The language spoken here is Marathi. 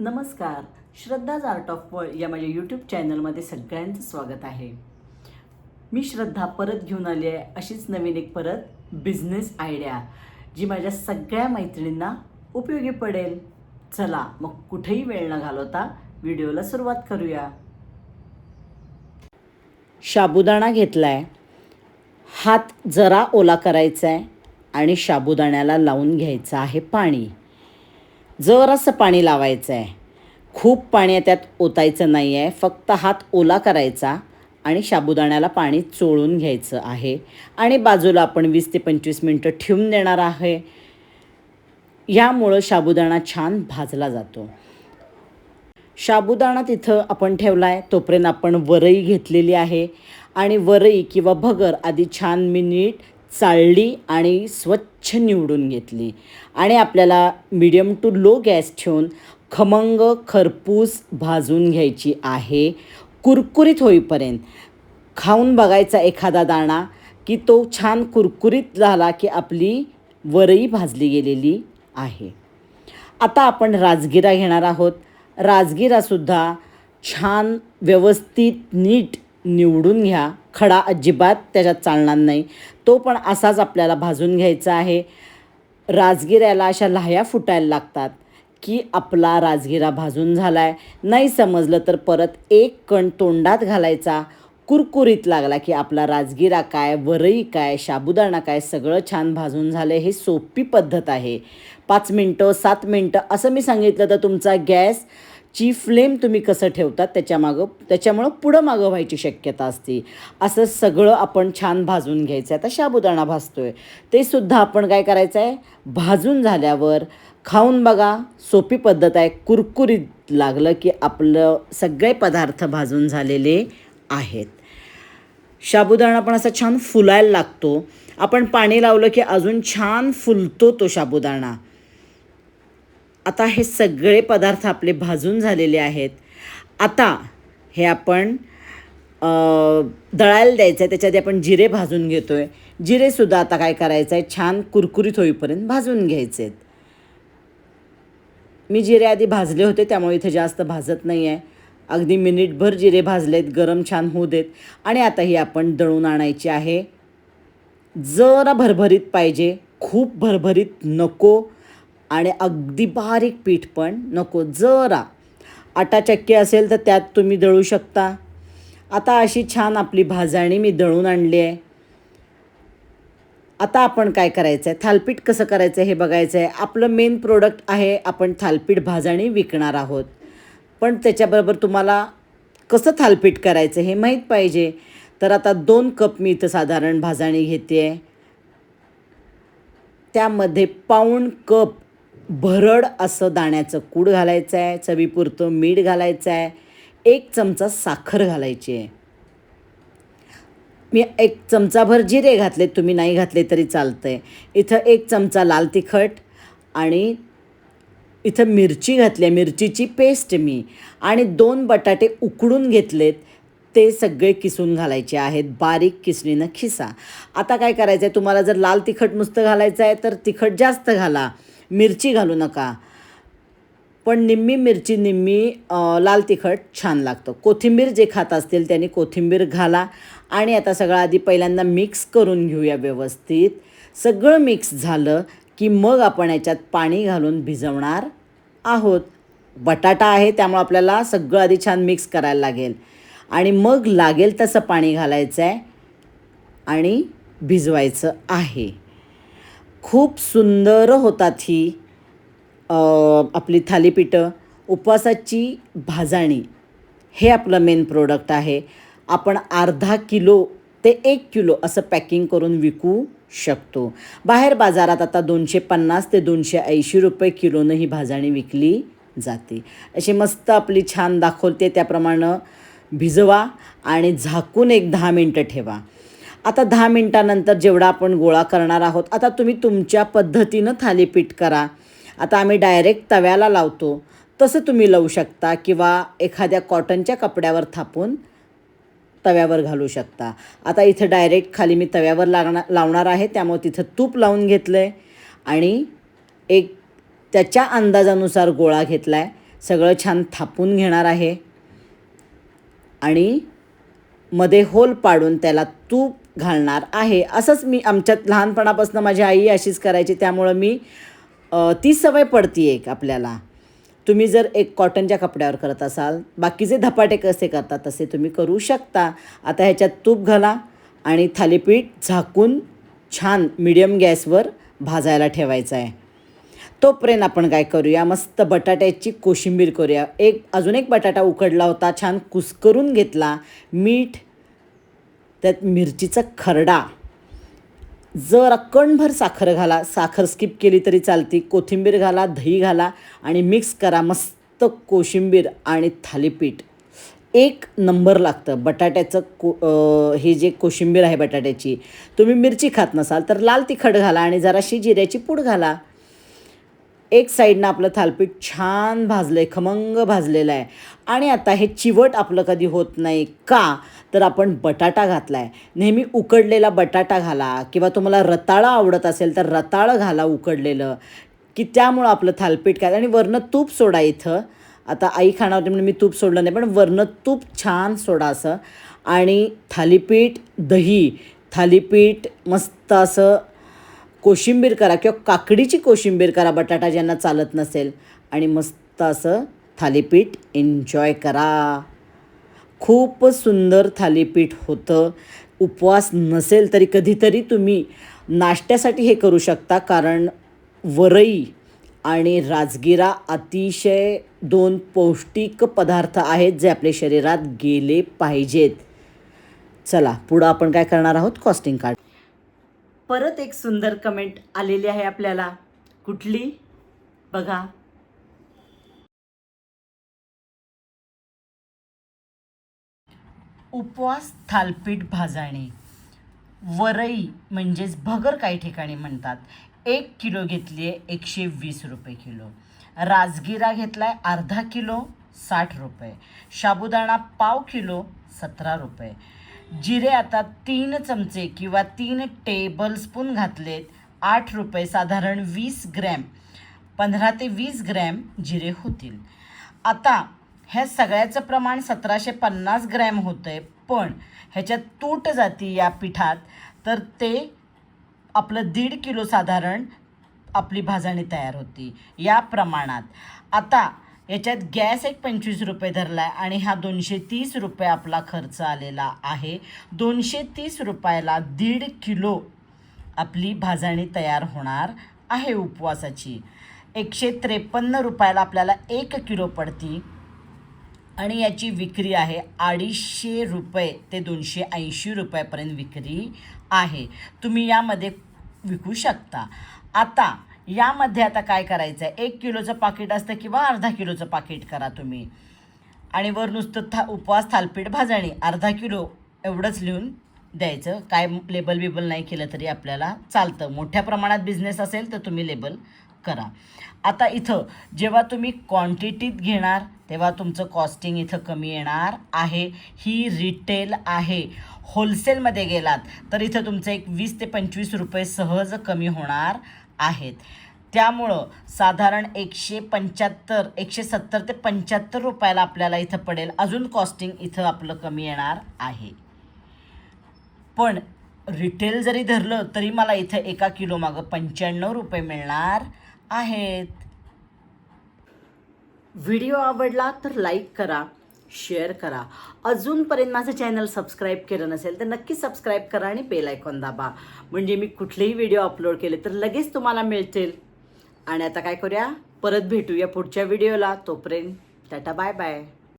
नमस्कार. श्रद्धाज आर्ट ऑफ वर्ल्ड या माझ्या यूट्यूब चॅनलमध्ये सगळ्यांचं स्वागत आहे. मी श्रद्धा परत घेऊन आली आहे अशीच नवीन एक परत बिझनेस आयडिया जी माझ्या सगळ्या मैत्रिणींना उपयोगी पडेल. चला मग कुठेही वेळ न घालवता व्हिडिओला सुरुवात करूया. साबुदाणा घेतलाय. हात जरा ओला करायचा आहे आणि साबुदाण्याला लावून घ्यायचं आहे पाणी. जरासं पाणी लावायचं आहे खूप पाणी त्यात ओतायचं नाही आहे फक्त हात ओला करायचा आणि साबुदाण्याला पाणी चोळून घ्यायचं आहे. आणि बाजूला आपण वीस ते पंचवीस मिनटं ठेवून देणार आहे. यामुळं साबुदाणा छान भाजला जातो. साबुदाणा तिथं आपण ठेवला आहे तोपर्यंत आपण वरई घेतलेली आहे. आणि वरई किंवा भगर आधी छान मिनिट चाळली आणि स्वच्छ निवडून घेतली. आणि आपल्याला मिडियम टू लो गॅस ठेवून खमंग खरपूस भाजून घ्यायची आहे. कुरकुरीत होईपर्यंत. खाऊन बघायचा एखादा दाणा की तो छान कुरकुरीत झाला की आपली वरई भाजली गेलेली आहे. आता आपण राजगिरा घेणार आहोत. राजगिरासुद्धा छान व्यवस्थित नीट निवडून घ्या. खडा अजिबात त्याच्यात चालणार नाही. तो पण असाच आपल्याला भाजून घ्यायचा आहे. राजगिऱ्याला अशा लाह्या फुटायला लागतात की आपला राजगिरा भाजून झाला आहे नाही समजलं तर परत एक कण तोंडात घालायचा. कुरकुरीत लागला की आपला राजगिरा काय वरई काय साबुदाणा काय सगळं छान भाजून झालं हे सोपी पद्धत आहे. पाच मिनटं सात मिनटं असं मी सांगितलं तर तुमचा गॅस ची फ्लेम तुम्ही कसं ठेवतात त्याच्यामागं त्याच्यामुळं पुढं मागं व्हायची शक्यता असते. असं सगळं आपण छान भाजून घ्यायचं आहे. आता शाबुदाणा भाजतो आहे ते सुद्धा आपण काय करायचं आहे? भाजून झाल्यावर खाऊन बघा सोपी पद्धत आहे. कुरकुरीत लागलं की आपलं सगळे पदार्थ भाजून झालेले आहेत. साबुदाणा पण असा छान फुलायला लागतो. आपण पाणी लावलं की अजून छान फुलतो तो साबुदाणा आता हे सगळे पदार्थ आपले भाजून झालेले आहेत. आता हे आपण दळायला द्यायचं आहे त्याच्यात आपण जिरे भाजून घेतो आहे जिरेसुद्धा आता काय करायचं आहे छान कुरकुरीत होईपर्यंत भाजून घ्यायचे आहेत मी जिरे आधी भाजले होते त्यामुळे इथे जास्त भाजत नाही आहे अगदी मिनिटभर जिरे भाजलेत गरम छान होऊ देत. आणि आता ही आपण दळून आणायची आहे. जरा भरभरीत पाहिजे. खूप भरभरीत नको. आणि अगदी बारीक पीठ पण नको जरा. आटा चक्की असेल तर त्यात तुम्ही दळू शकता. आता अशी छान आपली भाजणी मी दळून आणली आहे. आता आपण काय करायचं आहे थालपीठ कसं करायचं आहे हे बघायचं आहे आपलं मेन प्रोडक्ट आहे आपण थालपीठ भाजणी विकणार आहोत. पण त्याच्याबरोबर तुम्हाला कसं थालपीठ करायचं हे माहीत पाहिजे. तर आता दोन कप मी इथं साधारण भाजणी घेते आहे त्यामध्ये पाऊण कप भरड असं दाण्याचं कूड घालायचं आहे चवीपुरतं मीठ घालायचं आहे एक चमचा साखर घालायची आहे. मी एक चमचाभर जिरे घातले तुम्ही नाही घातले तरी चालतं आहे इथं एक चमचा लाल तिखट आणि इथं मिरची घातली आहे. मिरचीची पेस्ट मी आणि दोन बटाटे उकडून घेतलेत. ते सगळे किसून घालायचे आहेत. बारीक किसणीनं खिसा. आता काय करायचं आहे तुम्हाला जर लाल तिखट नुसतं घालायचं आहे तर तिखट जास्त घाला. मिरची घालू नका. पण निम्मी मिरची निम्मी लाल तिखट छान लागतं. कोथिंबीर जे खात असतील त्यांनी कोथिंबीर घाला आणि आता सगळं आधी पहिल्यांदा मिक्स करून घेऊया व्यवस्थित. सगळं मिक्स झालं की मग आपण याच्यात पाणी घालून भिजवणार आहोत. बटाटा आहे त्यामुळे आपल्याला सगळं आधी छान मिक्स करायला लागेल. आणि मग लागेल तसं पाणी घालायचं आहे आणि भिजवायचं आहे. खूप सुंदर होतात ही आपली थालीपीठं. उपवासाची भाजणी हे आपलं मेन प्रोडक्ट आहे. आपण अर्धा किलो ते एक किलो असं पॅकिंग करून विकू शकतो. बाहेर बाजारात आता दोनशे पन्नास ते दोनशे ऐंशी रुपये किलोनं ही भाजणी विकली जाते. अशी मस्त आपली छान दाखवते त्याप्रमाणे भिजवा आणि झाकून एक दहा मिनटं ठेवा. आता दहा मिनटानंतर जेवढा आपण गोळा करणार आहोत आता तुम्ही तुमच्या पद्धतीनं थालीपीठ करा. आता आम्ही डायरेक्ट तव्याला लावतो. तसं तुम्ही लावू शकता किंवा एखाद्या कॉटनच्या कपड्यावर थापून तव्यावर घालू शकता. आता इथं डायरेक्ट खाली मी तव्यावर लागणार लावणार आहे त्यामुळे तिथं तूप लावून घेतलं आहे आणि एक त्याच्या अंदाजानुसार गोळा घेतला आहे सगळं छान थापून घेणार आहे. आणि मध्ये होल पाडून त्याला तूप घालणार आहे. असंच मी आमच्यात लहानपणापासून माझी आई अशीच करायची त्यामुळं मी ती सवय पडती एक आपल्याला. तुम्ही जर एक कॉटनच्या कपड्यावर करत असाल बाकीचे धपाटे कसे करतात तसे तुम्ही करू शकता. आता ह्याच्यात तूप घाला आणि थालीपीठ झाकून छान मिडियम गॅसवर भाजायला ठेवायचं आहे तोपर्यंत आपण काय करूया मस्त बटाट्याची कोशिंबीर करूया. एक अजून एक बटाटा उकडला होता छान कुस्करून घेतला. मीठ त्यात मिरचीचा खरडा. जरा कणभर साखर घाला साखर स्किप केली तरी चालती. कोथिंबीर घाला दही घाला आणि मिक्स करा मस्त कोशिंबीर आणि थालीपीठ. एक नंबर लागतं बटाट्याचं को हे जे कोशिंबीर आहे बटाट्याची. तुम्ही मिरची खात नसाल तर लाल तिखट घाला आणि जराशी जिऱ्याची पूड घाला. एक साईडनं आपलं थालपीठ छान भाजलं आहे खमंग भाजलेलं आहे. आणि आता हे चिवट आपलं कधी होत नाही का? तर आपण बटाटा घातला आहे नेहमी उकडलेला बटाटा घाला किंवा तुम्हाला रताळं आवडत असेल तर रताळं घाला उकडलेलं. की त्यामुळं आपलं थालपीठ काय? आणि वरनं तूप सोडा इथं. आता आई खाणार होती म्हणून मी तूप सोडलं नाही पण वरनं तूप छान सोडा असं. आणि थालीपीठ दही. थालीपीठ मस्त असं कोशिंबीर करा किंवा काकडीची कोशिंबीर करा बटाटा ज्यांना चालत नसेल. आणि मस्त असं थालीपीठ एन्जॉय करा. खूप सुंदर थालीपीठ होतं. उपवास नसेल तरी कधीतरी तुम्ही नाश्त्यासाठी हे करू शकता कारण वरई आणि राजगिरा अतिशय दोन पौष्टिक पदार्थ आहेत जे आपल्या शरीरात गेले पाहिजेत. चला पुढं आपण काय करणार आहोत? कॉस्टिंग कार्ड परत एक सुंदर कमेंट आलेली आहे आपल्याला. कुठली? बघा. उपवास थालपीठ भाजाणे वरई म्हणजेच भगर काही ठिकाणी म्हणतात. एक किलो घेतली आहे एकशे वीस रुपये किलो. राजगिरा घेतला आहे अर्धा किलो साठ रुपये. साबुदाणा पाव किलो सतरा रुपये. जिरे आता तीन चमचे किंवा तीन टेबलस्पून घातलेत. आठ रुपये साधारण वीस ग्रॅम. पंधरा ते वीस ग्रॅम जिरे होतील. आता ह्या सगळ्याचं प्रमाण सतराशे पन्नास ग्रॅम होतं आहे पण ह्याच्यात तूट जाती या पिठात तर ते आपलं दीड किलो साधारण आपली भाजणी तयार होती. या प्रमाणात. आता याच्यात गॅस एक पंचवीस रुपये धरला आहे आणि हा दोनशे तीस रुपये आपला खर्च आलेला आहे. दोनशे तीस रुपयाला दीड किलो आपली भाजणी तयार होणार आहे उपवासाची. एकशे त्रेपन्न रुपयाला आपल्याला एक किलो पडती आणि याची विक्री आहे अडीचशे रुपये ते दोनशे ऐंशी रुपयापर्यंत विक्री आहे. तुम्ही यामध्ये विकू शकता. आता यामध्ये आता काय करायचं आहे एक किलोचं पाकिट असतं किंवा अर्धा किलोचं पाकिट करा तुम्ही. आणि वर नुसतं था उपवास थालपीठ भाजणी. अर्धा किलो एवढंच लिहून द्यायचं. काय लेबल बिबल नाही केलं तरी आपल्याला चालतं. मोठ्या प्रमाणात बिझनेस असेल तर तुम्ही लेबल करा. आता इथं जेव्हा तुम्ही क्वांटिटीत घेणार तेव्हा तुमचं कॉस्टिंग इथं कमी येणार आहे. ही रिटेल आहे. होलसेलमध्ये गेलात तर इथं तुमचं एक वीस ते पंचवीस रुपये सहज कमी होणार आहेत. त्यामुळं साधारण एकशे पंच्याहत्तर एकशे सत्तर ते पंच्याहत्तर रुपयाला आपल्याला इथं पडेल. अजून कॉस्टिंग इथं आपलं कमी येणार आहे. पण रिटेल जरी धरलं तरी मला इथं एका किलो मागं पंच्याण्णव रुपये मिळणार आहेत. व्हिडिओ आवडला तर लाईक करा. शेअर करा. अजूनपर्यंत माझं चॅनल सबस्क्राईब केलं नसेल तर नक्की सबस्क्राईब करा आणि बेल आयकॉन दाबा. म्हणजे मी कुठलेही व्हिडिओ अपलोड केले तर लगेच तुम्हाला मिळतील. आणि आता काय करूया? परत भेटूया पुढच्या व्हिडिओला. तोपर्यंत टाटा बाय बाय.